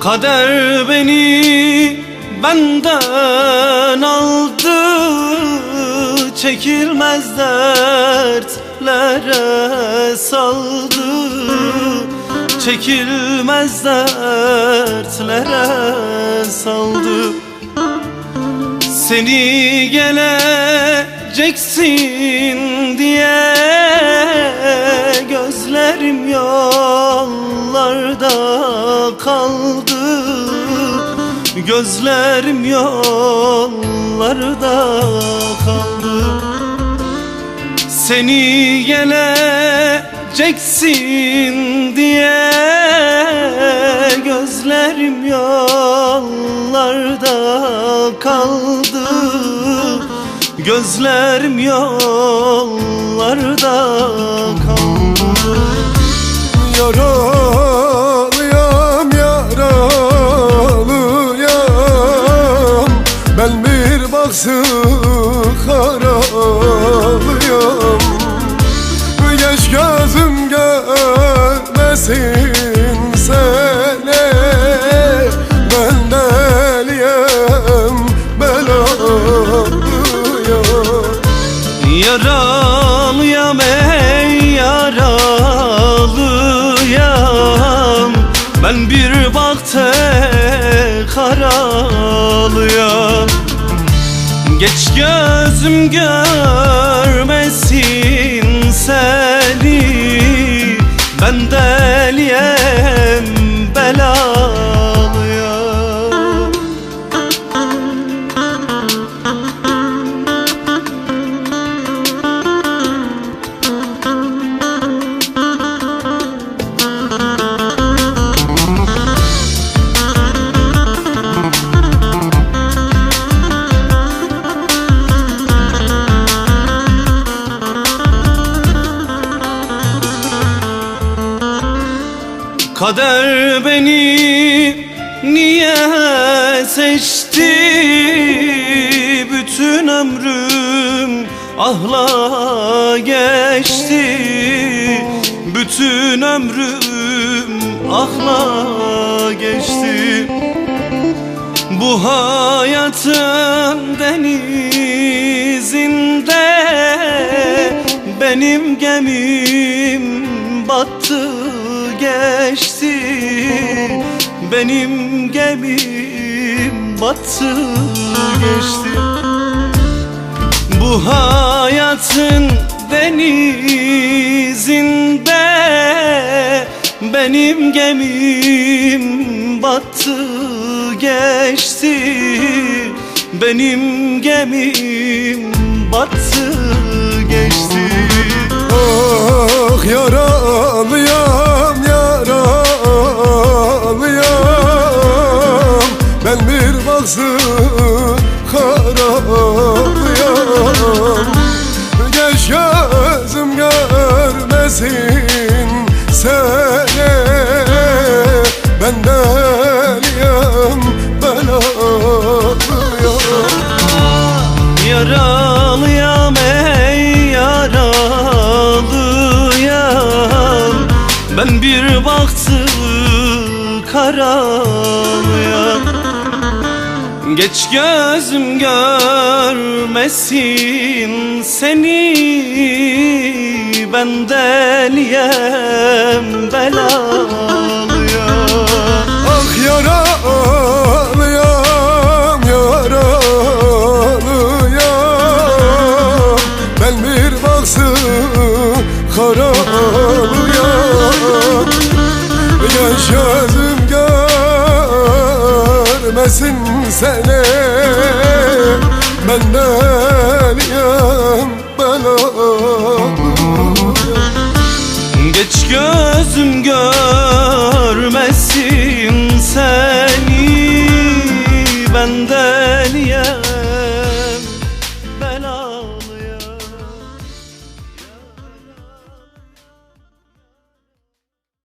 Kader beni benden aldı. Çekilmez dertlere saldı. Çekilmez dertlere saldı. Seni geleceksin kaldı. Gözlerim yollarda kaldı. Seni geleceksin diye Gözlerim yollarda kaldı. Gözlerim yollarda kaldı. Yaralıyam Ben bir bakte karalıyam Geç gözüm görmesin seni. Ben deliyem Kader beni niye seçti? Bütün ömrüm ahla geçti. Bütün ömrüm ahla geçti. Bu hayatın denizinde Benim gemim geçti Benim gemim battı geçti Bu hayatın denizinde Benim gemim battı geçti Benim gemim battı geçti Ah yaralıyam yaralıyam Ben bir baksı karalıyam Geç gözüm görmesin seni. Ben deliyim belalıyam Yaralıyam Ben bir baktı karalıyam Geç gözüm görmesin seni Ben deliyem belalıyam vermesin seni. Ben deliyim